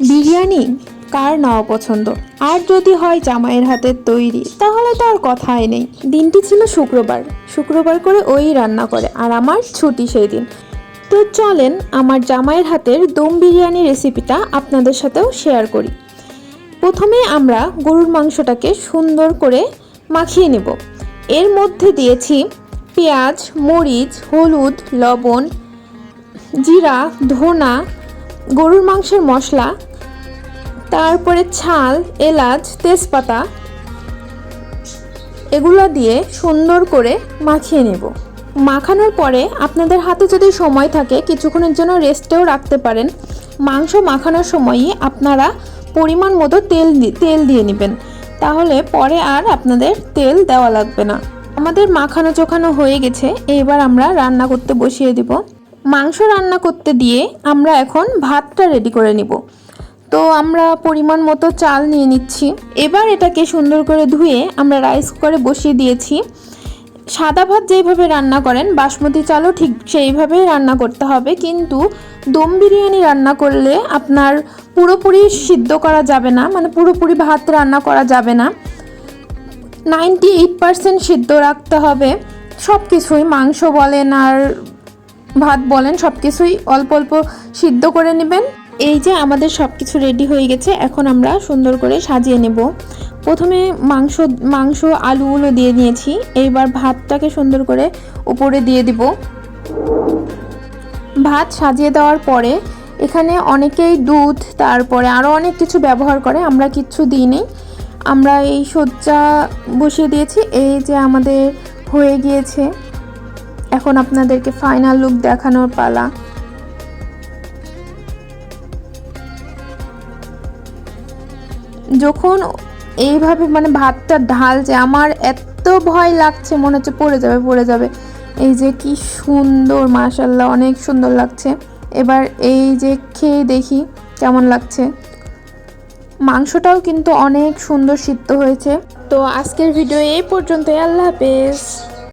বিরিয়ানি কার না অপছন্দ আর যদি হয় জামাইয়ের হাতের তৈরি, তাহলে তো আর কথাই নেই। দিনটি ছিল শুক্রবার। শুক্রবার করে ওই রান্না করে, আর আমার ছুটি সেই দিন। তো চলেন আমার জামাইয়ের হাতের দম বিরিয়ানি রেসিপিটা আপনাদের সাথেও শেয়ার করি। প্রথমে আমরা গরুর মাংসটাকে সুন্দর করে মাখিয়ে নেব। এর মধ্যে দিয়েছি পেঁয়াজ, মরিচ, হলুদ, লবণ, জিরা, ধনা, গরুর মাংসের মশলা তারপরে ছাল, এলাচ, তেজপাতা এগুলো দিয়ে সুন্দর করে মাখিয়ে নেব। মাখানোর পরে আপনাদের হাতে যদি সময় থাকে, কিছুক্ষণের জন্য রেস্টেও রাখতে পারেন। মাংস মাখানোর সময়ই আপনারা পরিমাণ মতো তেল তেল দিয়ে নেবেন। তাহলে পরে আর আপনাদের তেল দেওয়া লাগবে না। আমাদের মাখানো চোখানো হয়ে গেছে, এবার আমরা রান্না করতে বসিয়ে দিব। মাংস রান্না করতে দিয়ে আমরা এখন ভাতটা রেডি করে নিব। তো আমরা পরিমাণ মতো চাল নিয়ে নিচ্ছি। এবার এটাকে সুন্দর করে ধুয়ে আমরা রাইস কুকারে বসিয়ে দিয়েছি। সাদা ভাত যেইভাবে রান্না করেন, বাসমতি চালও ঠিক সেইভাবেই রান্না করতে হবে। কিন্তু দম বিরিয়ানি রান্না করলে আপনার পুরোপুরি সিদ্ধ করা যাবে না মানে পুরোপুরি ভাত রান্না করা যাবে না। নাইনটি এইট পারসেন্ট সিদ্ধ রাখতে হবে। সব কিছুই মাংস বলেন আর ভাত বলেন সব কিছুই অল্প অল্প সিদ্ধ করে নেবেন। এই যে আমাদের সব কিছু রেডি হয়ে গেছে, এখন আমরা সুন্দর করে সাজিয়ে নেব। প্রথমে মাংস মাংস, আলুগুলো দিয়ে নিয়েছি। এইবার ভাতটাকে সুন্দর করে উপরে দিয়ে দিব। ভাত সাজিয়ে দেওয়ার পরে এখানে অনেকেই দুধ, তারপরে আরও অনেক কিছু ব্যবহার করে, আমরা কিচ্ছু দিইনি। আমরা এই সজ্জা বসিয়ে দিয়েছি, এই যে আমাদের হয়ে গিয়েছে। এখন আপনাদেরকে ফাইনাল লুক দেখানোর পালা। যখন এইভাবে মানে ভাতটা ঢালছে, আমার এত ভয় লাগছে, মনে হচ্ছে পড়ে যাবে পড়ে যাবে। এই যে কি সুন্দর মাশাল্লাহ অনেক সুন্দর লাগছে। এবার এই যে খেয়ে দেখি কেমন লাগছে। মাংসটাও কিন্তু অনেক সুন্দর সিদ্ধ হয়েছে। তো আজকের ভিডিও এই পর্যন্তই, আল্লাহ হাফেজ।